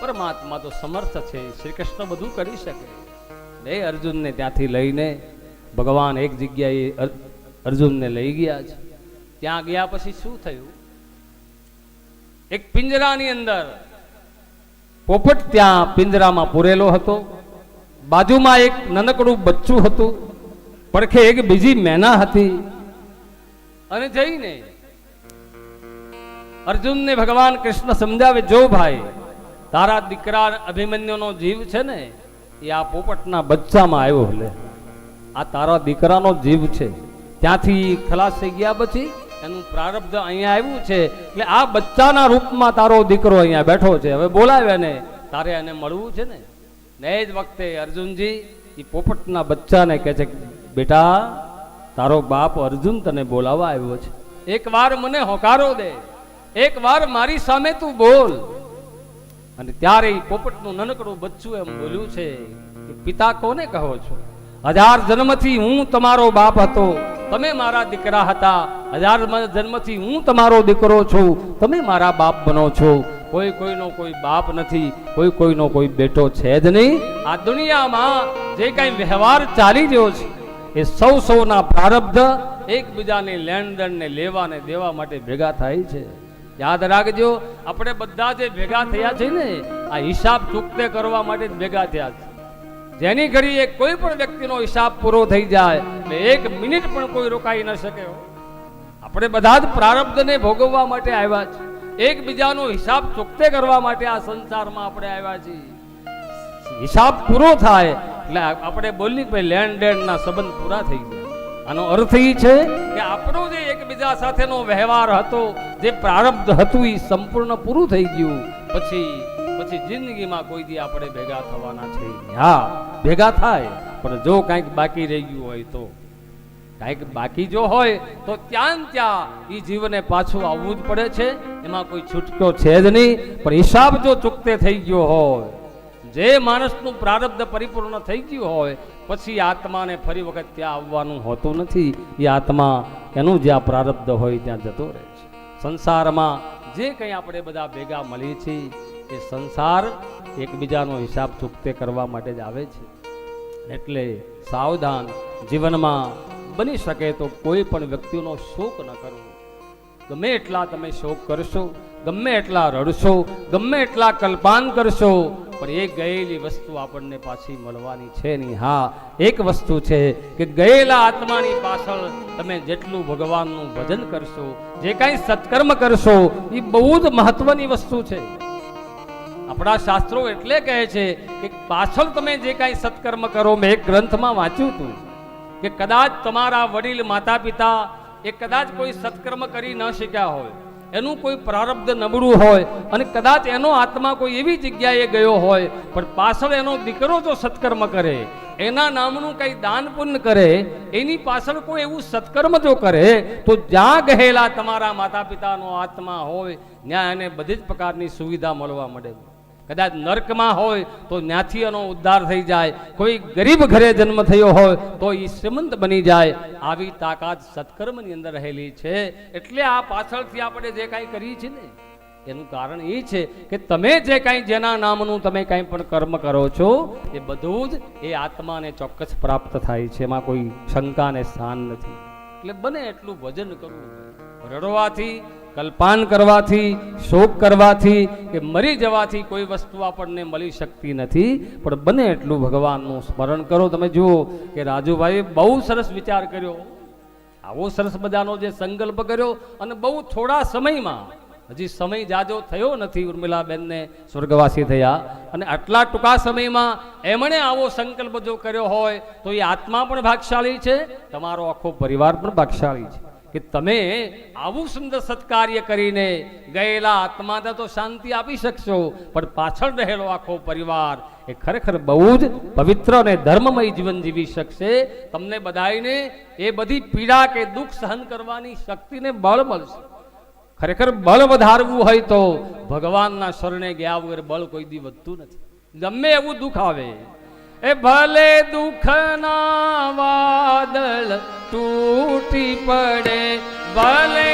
પરમાત્મા તો સમર્થ છે. શ્રી કૃષ્ણ બધું કરી શકે. ને અર્જુનને ત્યાંથી લઈને ભગવાન એક જગ્યાએ અર્જુનને લઈ ગયા છે. ત્યાં ગયા પછી શું થયું? એક પિંજરાની અંદર પોપટ ત્યાં પિંજરામાં પૂરેલો હતો. બાજુમાં એક નાનકડું બચ્ચું હતું. પડખે એક બીજી મેના હતી. અને જઈને અર્જુનને ભગવાન કૃષ્ણ સમજાવે, જો ભાઈ તારા દીકરા અભિમન્યુનો જીવ છે ને, એ આ પોપટના બચ્ચામાં આવ્યો લે. આ તારા દીકરાનો જીવ છે. ત્યાંથી ખલાસ થઈ ગયા પછી એનું પ્રારબ્ધ અહીંયા આવ્યું છે. એટલે આ બચ્ચાના રૂપમાં તારો દીકરો અહીંયા બેઠો છે. હવે બોલાવે ને તારે એને મળવું છે ને? ને જ વખતે અર્જુનજી એ પોપટના બચ્ચાને કહે છે બેટા, તારો બાપ અર્જુન તને બોલાવવા આવ્યો છે. એક વાર મને હોકારો દે. એક વાર મારી સામે તું બોલ. અને ત્યારે પોપટનું નાનકડું બચ્ચું એમ બોલ્યું છે કે, પિતા કોને કહો છો? હજાર જન્મથી હું તમારો બાપ હતો. તમે મારા દીકરા હતા. હજાર જન્મથી હું તમારો દીકરો છું. તમે મારા બાપ બનો છો. કોઈ કોઈનો કોઈ બાપ નથી. કોઈ કોઈનો કોઈ બેટો છે જ નહીં. આ દુનિયામાં જે કાંઈ વ્યવહાર ચાલી રહ્યો છે, એ સૌ સૌના પ્રારબ્ધ એકબીજાને લેણ દેણને લેવા ને દેવા માટે ભેગા થાય છે. યાદ રાખજો, આપણે બધા જે ભેગા થયા છે ને, આ હિસાબ ચૂકતે કરવા માટે ભેગા થયા છે. જેની ઘડીએ કોઈ પણ વ્યક્તિનો હિસાબ પૂરો થઈ જાય એટલે એક મિનિટ પણ કોઈ રોકાઈ ન શકે આપણે બધા જ પ્રારબ્ધને ભોગવવા માટે આવ્યા છે. એકબીજાનો હિસાબ ચૂકતે કરવા માટે આ સંસારમાં આપણે આવ્યા છીએ. હિસાબ પૂરો થાય, એટલે આપણે બોલી કે ભાઈ લેણ દેણના સંબંધ પૂરા થઈ ગયા. આનો અર્થ એ છે કે આપણો જે એકબીજા સાથેનો વ્યવહાર હતો, જે પ્રારબ્ધ હતું એ સંપૂર્ણ પૂરું થઈ ગયું. પછી પછી જિંદગીમાં કોઈ દી આપણે ભેગા થવાના છે હા, ભેગા થાય, પણ જો કાંઈક બાકી રહી ગયું હોય તો. કાંઈક બાકી જો હોય, તો ત્યાં ત્યાં એ જીવને પાછું આવવું જ પડે છે. એમાં કોઈ છૂટકો છે જ નહીં. પણ હિસાબ જો ચૂકતે થઈ ગયો હોય જે માણસનું પ્રારબ્ધ પરિપૂર્ણ થઈ ગયું હોય, પછી આત્માને ફરી વખત ત્યાં આવવાનું હોતું નથી. એ આત્મા એનું જ્યાં પ્રારબ્ધ હોય ત્યાં જતો રહે છે. સંસારમાં જે કંઈ આપણે બધા ભેગા મળીએ છીએ, એ સંસાર એકબીજાનો હિસાબ ચૂકતે કરવા માટે જ આવે છે. એટલે સાવધાન જીવનમાં બની શકે તો કોઈ પણ વ્યક્તિનો શોક ન કરવો. ગમે એટલા તમે શોક કરશો, ગમે એટલા રડશો, ગમે એટલા કલ્પાન કરશો પણ એ ગયેલી વસ્તુ આપણને પાછી મળવાની છે નહીં. હા, એક વસ્તુ છે કે ગયેલા આત્માની પાછળ તમે જેટલું ભગવાનનું ભજન કરશો, જે કાંઈ સત્કર્મ કરશો, એ બહુ જ મહત્વની વસ્તુ છે. આપણા શાસ્ત્રો એટલે કહે છે કે પાછળ તમે જે કાંઈ સત્કર્મ કરો, મેં એક ગ્રંથમાં વાંચ્યું હતું કે કદાચ તમારા વડીલ માતા પિતા એ કદાચ કોઈ સત્કર્મ કરી ન શક્યા હોય. એનું કોઈ પ્રારબ્ધ નબળું હોય અને કદાચ એનો આત્મા કોઈ એવી જગ્યાએ ગયો હોય, પણ પાછળ એનો દીકરો જો સત્કર્મ કરે, એના નામનું કંઈ દાન પુણ્ય કરે, એની પાછળ કોઈ એવું સત્કર્મ જો કરે, તો જ્યાં ગયેલા તમારા માતા પિતાનો આત્મા હોય, ત્યાં એને બધી જ પ્રકારની સુવિધા મળવા મળે. કદાચ નર્કમાં હોય તો ત્યાંથી ઉદ્ધાર થઈ જાય. કોઈ ગરીબ ઘરે જન્મ થયો હોય તો એ શ્રીમંત બની જાય. આવી તાકાત સત્કર્મની અંદર રહેલી છે. એટલે આ પાછળથી આપણે જે કાંઈ કરીએ છીએ ને, એનું કારણ એ છે કે તમે જે કાંઈ જેના નામનું તમે કાંઈ પણ કર્મ કરો છો, એ બધું જ એ આત્માને ચોક્કસ પ્રાપ્ત થાય છે. એમાં કોઈ શંકાને સ્થાન નથી. એટલે બને એટલું ભજન કરવું રડવાથી, કલ્પાન કરવાથી, શોક કરવાથી કે મરી જવાથી કોઈ વસ્તુ આપણને મળી શકતી નથી. પણ બને એટલું ભગવાનનું સ્મરણ કરો. તમે જુઓ કે રાજુભાઈએ બહુ સરસ વિચાર કર્યો. આવો સરસ મજાનો જે સંકલ્પ કર્યો અને બહુ થોડા સમયમાં, હજી સમય જાજો થયો નથી ઉર્મિલાબેનને સ્વર્ગવાસી થયા. અને આટલા ટૂંકા સમયમાં એમણે આવો સંકલ્પ જો કર્યો હોય, તો એ આત્મા પણ ભાગશાળી છે, તમારો આખો પરિવાર પણ ભાગશાળી છે. કે તમે આવું સુંદર સત્કાર્ય કરીને ગયેલા આત્માને તો શાંતિ આપી શકશો, પણ પાછળ રહેલો આખો પરિવાર એ ખરેખર બહુ જ પવિત્ર અને ધર્મમય જીવન જીવી શકશે. તમને બધાઈને એ બધી પીડા કે દુઃખ સહન કરવાની શક્તિને બળ મળશે. ખરેખર બળ વધારવું હોય તો ભગવાનના શરણે ગયા વગર બળ કોઈ દી વધતું નથી. ગમે એવું દુઃખ આવે, એ ભલે દુઃખના વાદળ તૂટી પડે ભલે